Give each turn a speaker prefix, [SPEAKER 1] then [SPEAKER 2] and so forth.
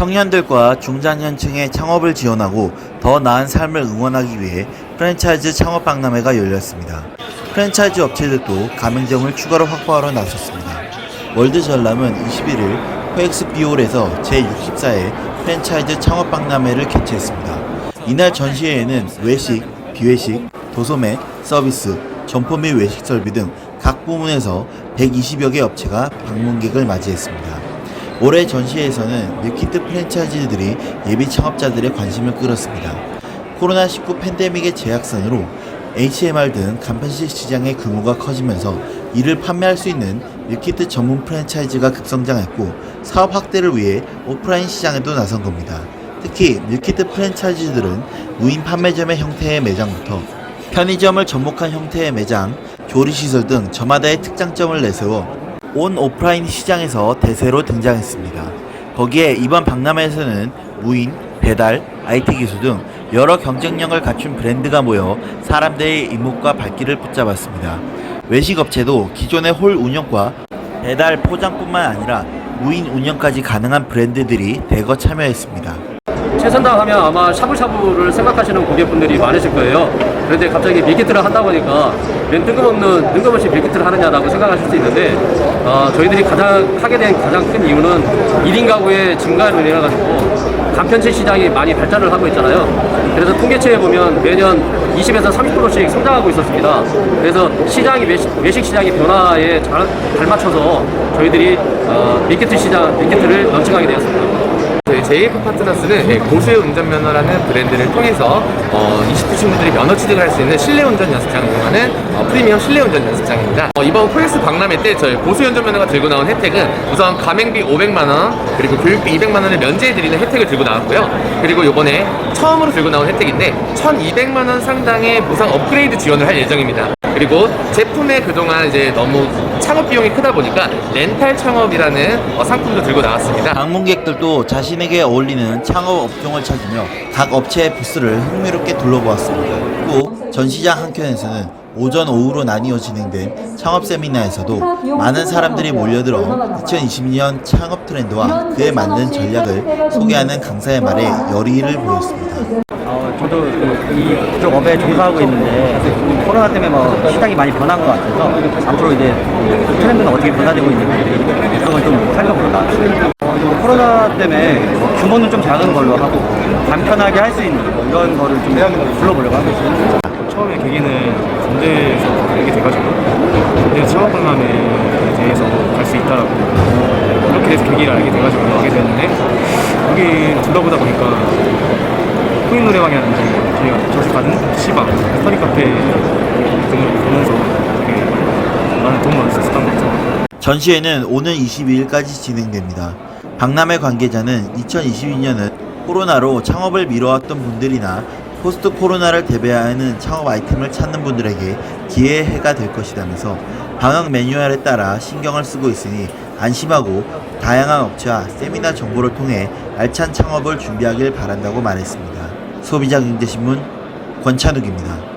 [SPEAKER 1] 청년들과 중장년층의 창업을 지원하고 더 나은 삶을 응원하기 위해 프랜차이즈 창업 박람회가 열렸습니다. 프랜차이즈 업체들도 가맹점을 추가로 확보하러 나섰습니다. 월드 전람은 21일 코엑스 비올에서 제64회 프랜차이즈 창업 박람회를 개최했습니다. 이날 전시회에는 외식, 비외식, 도소매, 서비스, 점포 및 외식 설비 등 각 부문에서 120여 개 업체가 방문객을 맞이했습니다. 올해 전시회에서는 밀키트 프랜차이즈들이 예비 창업자들의 관심을 끌었습니다. 코로나19 팬데믹의 제약선으로 HMR 등 간편식 시장의 규모가 커지면서 이를 판매할 수 있는 밀키트 전문 프랜차이즈가 급성장했고 사업 확대를 위해 오프라인 시장에도 나선 겁니다. 특히 밀키트 프랜차이즈들은 무인 판매점의 형태의 매장부터 편의점을 접목한 형태의 매장, 조리시설 등 저마다의 특장점을 내세워 온 오프라인 시장에서 대세로 등장했습니다. 거기에 이번 박람회에서는 무인, 배달, IT 기술 등 여러 경쟁력을 갖춘 브랜드가 모여 사람들의 이목과 발길을 붙잡았습니다. 외식업체도 기존의 홀 운영과 배달 포장뿐만 아니라 무인 운영까지 가능한 브랜드들이 대거 참여했습니다.
[SPEAKER 2] 최선당 하면 아마 샤브샤브를 생각하시는 고객분들이 많으실 거예요. 그런데 갑자기 밀키트를 한다 보니까 웬 뜬금없는, 뜬금없이 밀키트를 하느냐라고 생각하실 수 있는데, 어, 저희들이 가장, 하게 된 가장 큰 이유는 1인 가구의 증가로 인해 가지고 간편식 시장이 많이 발전을 하고 있잖아요. 그래서 통계치에 보면 매년 20에서 30%씩 성장하고 있었습니다. 그래서 시장이 외식, 외식 시장의 변화에 잘, 잘 맞춰서 저희들이 어, 밀키트 시장, 밀키트를 런칭하게 되었습니다.
[SPEAKER 3] 저희 JF 파트너스는 예, 고수의 운전면허라는 브랜드를 통해서 어, 20대 친구들이 면허 취득을 할 수 있는 실내 운전 연습장을 이용하는 어, 프리미엄 실내 운전 연습장입니다. 어, 이번 코엑스 박람회 때 저희 고수의 운전면허가 들고 나온 혜택은 우선 가맹비 500만 원 그리고 교육비 200만 원을 면제해 드리는 혜택을 들고 나왔고요. 그리고 이번에 처음으로 들고 나온 혜택인데 1,200만 원 상당의 무상 업그레이드 지원을 할 예정입니다. 그리고 제품에 그동안 이제 너무 창업 비용이 크다 보니까 렌탈 창업이라는 어, 상품도 들고 나왔습니다.
[SPEAKER 1] 방문객들도 자신에게 어울리는 창업 업종을 찾으며 각 업체의 부스를 흥미롭게 둘러보았습니다. 또 전시장 한켠에서는 오전 오후로 나뉘어 진행된 창업 세미나에서도 많은 사람들이 몰려들어 2022년 창업 트렌드와 그에 맞는 전략을 소개하는 강사의 말에 열의를 보였습니다.
[SPEAKER 4] 어, 저도 그 이쪽 업에 종사하고 있는데 코로나 때문에 뭐 시장이 많이 변한 것 같아서 앞으로 이제 트렌드는 어떻게 변화되고 있는지 그런 걸좀 나왔어요. 어, 뭐 코로나 때문에 뭐 규모는 좀 작은 걸로 하고 간편하게 할 수 있는 뭐 이런 거를 좀 불러보려고 하고 있어요.
[SPEAKER 5] 처음에 계기는 군대에서 알게 돼가지고 군대 창업 박람회에 대해서 갈 수 있다라고 그렇게 돼서 계기를 알게 돼가지고 가게 됐는데 여기 둘러보다 보니까 코인 노래방이라든지 저희가 자주 가는 시방, 스터디 카페 등을 보면서 되게 많은 도움을 얻을 수 있었던 것 같아요.
[SPEAKER 1] 전시회는 오는 22일까지 진행됩니다. 박람회 관계자는 2022년은 코로나로 창업을 미뤄왔던 분들이나 포스트 코로나를 대비하는 창업 아이템을 찾는 분들에게 기회의 해가 될 것이라면서 방역 매뉴얼에 따라 신경을 쓰고 있으니 안심하고 다양한 업체와 세미나 정보를 통해 알찬 창업을 준비하길 바란다고 말했습니다. 소비자 경제신문 권찬욱입니다.